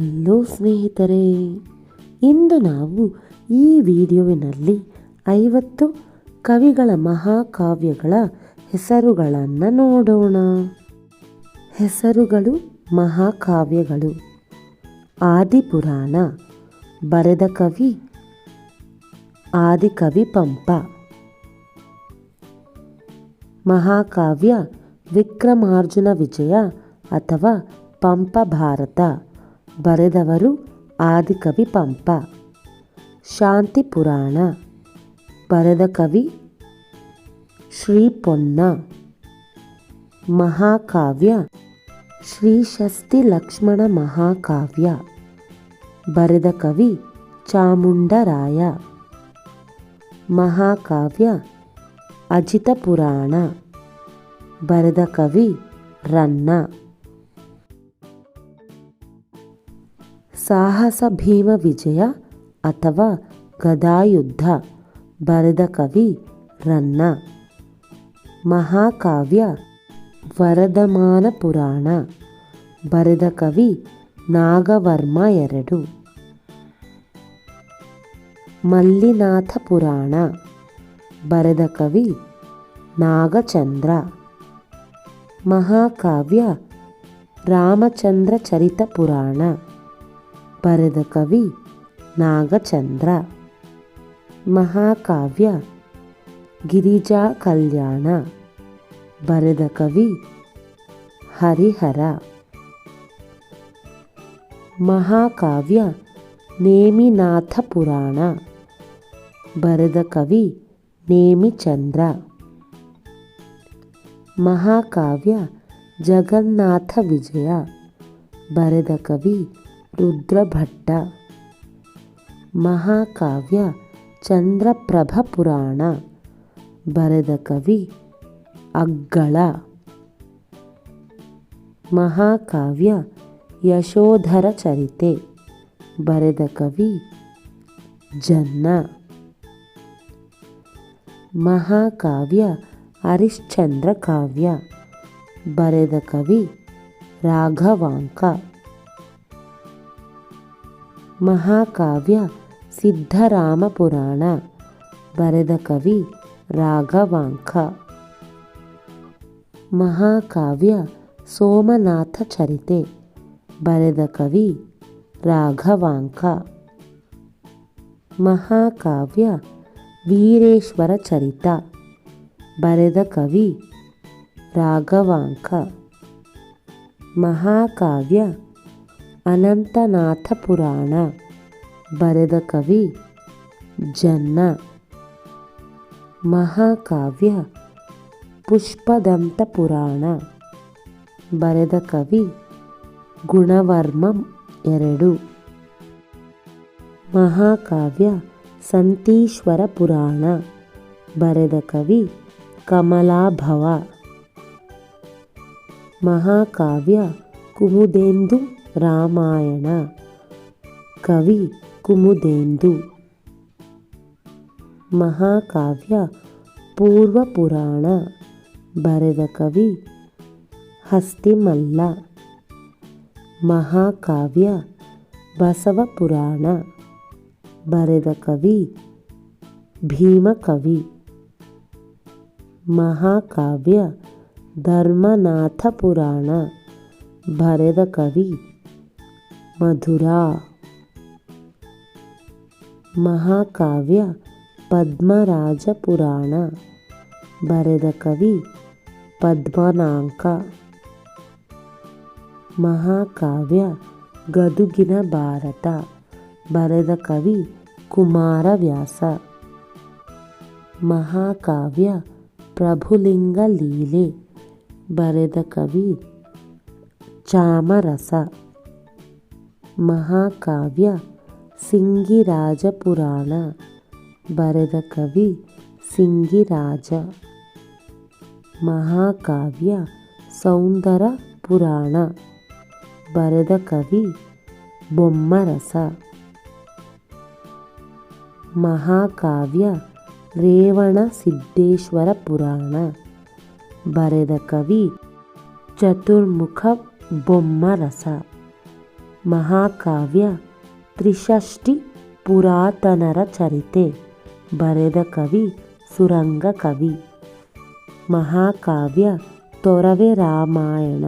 Hello ಸ್ನೇಹಿತರೆ, ಇಂದು ನಾವು ಈ ವಿಡಿಯೋವಿನಲ್ಲಿ ಐವತ್ತು ಕವಿಗಳ ಮಹಾಕಾವ್ಯಗಳ ಹೆಸರುಗಳನ್ನು ನೋಡೋಣ. ಹೆಸರುಗಳು, ಮಹಾಕಾವ್ಯಗಳು. ಆದಿಪುರಾಣ, ಬರೆದ ಕವಿ, ಆದಿಕವಿ ಪಂಪ. ಮಹಾಕಾವ್ಯ ವಿಕ್ರಮಾರ್ಜುನ ವಿಜಯ ಅಥವಾ ಪಂಪ ಭಾರತ. ಬರೆದವರು ಆದಿಕವಿ ಪಂಪ. ಶಾಂತಿ ಪುರಾಣ. ಬರೆದ ಕವಿ ಶ್ರೀ ಪೊನ್ನ ಮಹಾಕಾವ್ಯ ಶ್ರೀ ಷಷ್ಠಿ ಲಕ್ಷ್ಮಣ ಮಹಾಕಾವ್ಯ. ಬರೆದ ಕವಿ ಚಾಮುಂಡರಾಯ ಮಹಾಕಾವ್ಯ ಅಜಿತ ಪುರಾಣ. ಬರೆದ ಕವಿ ರನ್ನ. ಸಾಹಸ ಭೀಮ ವಿಜಯ ಅಥವಾ ಗದಾಯುದ್ಧ, ಬರೆದ ಕವಿ ರನ್ನ. ಮಹಾಕಾವ್ಯ ವರದಮಾನ ಪುರಾಣ, ಬರೆದ ಕವಿ ನಾಗವರ್ಮ ಎರಡು. ಮಲ್ಲಿನಾಥ ಪುರಾಣ, ಬರೆದ ಕವಿ ನಾಗಚಂದ್ರ. ಮಹಾಕಾವ್ಯ ರಾಮಚಂದ್ರ ಚರಿತ ಪುರಾಣ. ಬರೆದ ಕವಿ ನಾಗಚಂದ್ರ. ಮಹಾಕಾವ್ಯ ಗಿರಿಜಾ ಕಲ್ಯಾಣ ಬರೆದ ಕವಿ ಹರಿಹರ. ಮಹಾಕಾವ್ಯ ನೇಮಿನಾಥ ಪುರಾಣ ಬರೆದ ಕವಿ ನೇಮಿಚಂದ್ರ. ಮಹಾಕಾವ್ಯ ಜಗನ್ನಾಥ ವಿಜಯ ಬರೆದ ಕವಿ ರುದ್ರಭಟ್ಟ ಮಹಾಕಾವ್ಯ ಚಂದ್ರಪ್ರಭ ಪುರಾಣ ಬರೆದ ಕವಿ ಅಗ್ಗಳ ಮಹಾಕಾವ್ಯ ಯಶೋಧರ ಚರಿತೆ ಬರೆದ ಕವಿ ಜನ್ನ ಮಹಾಕಾವ್ಯ ಹರಿಶ್ಚಂದ್ರ ಕಾವ್ಯ ಬರೆದ ಕವಿ ರಾಘವಾಂಕ ಮಹಾಕಾವ್ಯ ಸಿದ್ಧರಾಮ ಪುರಾಣ ಬರೆದ ಕವಿ ರಾಘವಾಂಕ. ಮಹಾಕಾವ್ಯ ಸೋಮನಾಥ ಚರಿತೆ. ಬರೆದ ಕವಿ ರಾಘವಾಂಕ. ಮಹಾಕಾವ್ಯ ವೀರೇಶ್ವರ ಚರಿತ. ಬರೆದ ಕವಿ ರಾಘವಾಂಕ. ಮಹಾಕಾವ್ಯ ಅನಂತನಾಥ ಪುರಾಣ ಬರೆದ ಕವಿ ಜನ್ನ. ಮಹಾಕಾವ್ಯ ಪುಷ್ಪದಂತ ಪುರಾಣ ಬರೆದ ಕವಿ ಗುಣವರ್ಮ ಎರಡು. ಮಹಾಕಾವ್ಯ ಸಂತೀಶ್ವರ ಪುರಾಣ ಬರೆದ ಕವಿ ಕಮಲಾಭವ. ಮಹಾಕಾವ್ಯ ಕುಮುದೇಂದು ರಾಮಾಯಣ ಕವಿ ಕುಮುದೇಂದು. ಮಹಾಕಾವ್ಯ ಪೂರ್ವ ಪುರಾಣ ಬರೆದ ಕವಿ ಹಸ್ತಿಮಲ್ಲ. ಮಹಾಕಾವ್ಯ ಬಸವ ಪುರಾಣ ಬರೆದ ಕವಿ ಭೀಮಕವಿ. ಮಹಾಕಾವ್ಯ ಧರ್ಮನಾಥ ಪುರಾಣ ಬರೆದ ಕವಿ ಮಧುರಾ. ಮಹಾಕಾವ್ಯ ಪದ್ಮರಾಜ ಪುರಾಣ ಬರೆದ ಕವಿ ಪದ್ಮನಾಂಕ. ಮಹಾಕಾವ್ಯ ಗದುಗಿನ ಭಾರತ. ಬರೆದ ಕವಿ ಕುಮಾರವ್ಯಾಸ. ಮಹಾಕಾವ್ಯ ಪ್ರಭುಲಿಂಗ ಲೀಲೆ. ಬರೆದ ಕವಿ ಚಾಮರಸ. ಮಹಾಕಾವ್ಯ ಸಿಂಗಿರಾಜ ಪುರಾಣ ಬರೆದ ಕವಿ ಸಿಂಗಿರಾಜ. ಮಹಾಕಾವ್ಯ ಸೌಂದರ ಪುರಾಣ ಬರೆದ ಕವಿ ಬೊಮ್ಮರಸ. ಮಹಾಕಾವ್ಯ ರೇವಣ ಸಿದ್ದೇಶ್ವರ ಪುರಾಣ ಬರೆದ ಕವಿ ಚತುರ್ಮುಖ ಬೊಮ್ಮರಸ. ಮಹಾಕಾವ್ಯ ತ್ರಿಷಷ್ಟಿ ಪುರಾತನರ ಚರಿತೆ. ಬರೆದ ಕವಿ ಸುರಂಗ ಕವಿ. ಮಹಾಕಾವ್ಯ ತೊರವೆ ರಾಮಾಯಣ.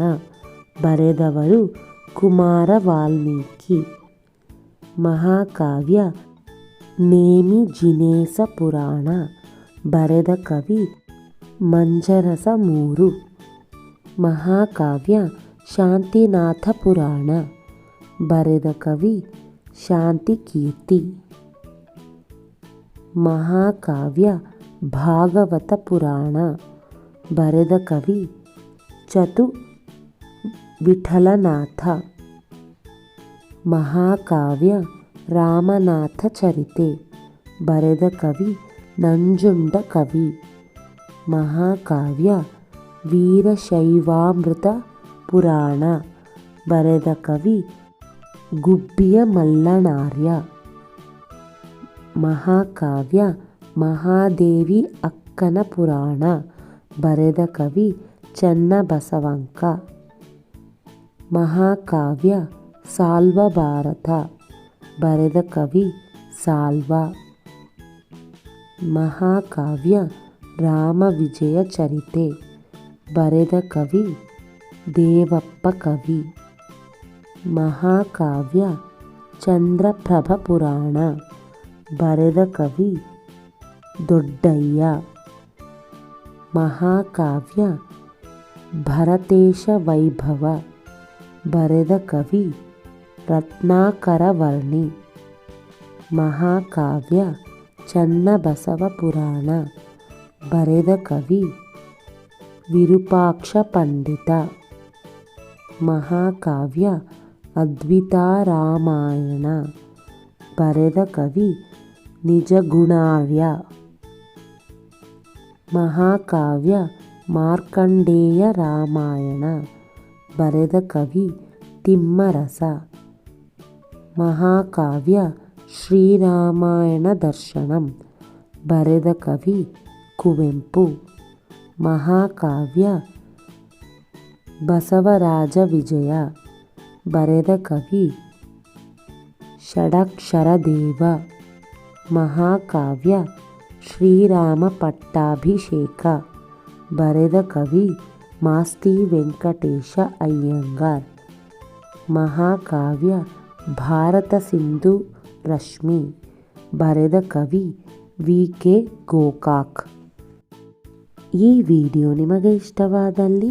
ಬರೆದವರು ಕುಮಾರ ವಾಲ್ಮೀಕಿ. ಮಹಾಕಾವ್ಯ ನೇಮಿ ಜಿನೇಸ ಪುರಾಣ. ಬರೆದ ಕವಿ ಮಂಜರಸ ಮೂರು. ಮಹಾಕಾವ್ಯ ಶಾಂತಿನಾಥ ಪುರಾಣ. ಬರೆದ ಕವಿ ಶಾಂತಿಕೀರ್ತಿ. ಮಹಾಕಾವ್ಯ ಭಾಗವತ ಪುರಾಣ. ಬರೆದ ಕವಿ ಚತು ವಿಠಲನಾಥ. ಮಹಾಕಾವ್ಯ ರಾಮನಾಥ ಚರಿತೆ. ಬರೆದ ಕವಿ ನಂಜುಂಡ ಕವಿ. ಮಹಾಕಾವ್ಯ ವೀರಶೈವಾಮೃತ ಪುರಾಣ. ಬರೆದ ಕವಿ ಗುಬ್ಬಿಯ ಮಲ್ಲನಾರ್ಯ ಮಹಾಕಾವ್ಯ ಮಹಾದೇವಿ ಅಕ್ಕನ ಪುರಾಣ ಬರೆದ ಕವಿ ಚನ್ನಬಸವಂಕ ಮಹಾಕಾವ್ಯ ಸಾಲ್ವ ಭಾರತ ಬರೆದ ಕವಿ ಸಾಲ್ವ ಮಹಾಕಾವ್ಯ ರಾಮ ವಿಜಯ ಚರಿತೆ ಬರೆದ ಕವಿ ದೇವಪ್ಪ ಕವಿ ಮಹಾಕಾವ್ಯ ಚಂದ್ರಪ್ರಭ ಪುರಾಣ ಬರೆದ ಕವಿ ದೊಡ್ಡಯ್ಯ ಮಹಾಕಾವ್ಯ ಭರತೇಶ ವೈಭವ ಬರೆದ ಕವಿ ರತ್ನಾಕರವರ್ಣಿ ಮಹಾಕಾವ್ಯ ಚನ್ನಬಸವ ಪುರಾಣ ಬರೆದ ಕವಿ ವಿರೂಪಾಕ್ಷ ಪಂಡಿತ ಮಹಾಕಾವ್ಯ ಅದ್ವಿತಾರಾಮಾಯಣ ಬರೆದ ಕವಿ ನಿಜಗುಣಾರ್ಯ ಮಹಾಕಾವ್ಯ ಮಾರ್ಕಂಡೇಯ ರಾಮಾಯಣ ಬರೆದ ಕವಿ ತಿಮ್ಮರಸ ಮಹಾಕಾವ್ಯ ಶ್ರೀರಾಮಾಯಣ ದರ್ಶನಂ ಬರೆದ ಕವಿ ಕುವೆಂಪು ಮಹಾಕಾವ್ಯ ಬಸವರಾಜ ವಿಜಯ ಬರೆದ ಕವಿ ಷಡಕ್ಷರದೇವ ಮಹಾಕಾವ್ಯ ಶ್ರೀರಾಮ ಪಟ್ಟಾಭಿಷೇಕ ಬರೆದ ಕವಿ ಮಾಸ್ತಿ ವೆಂಕಟೇಶ ಅಯ್ಯಂಗಾರ್ ಮಹಾಕಾವ್ಯ ಭಾರತ ಸಿಂಧು ರಶ್ಮಿ ಬರೆದ ಕವಿ ವಿ ಕೆ ಗೋಕಾಕ್ ಈ ವಿಡಿಯೋ ನಿಮಗೆ ಇಷ್ಟವಾದಲ್ಲಿ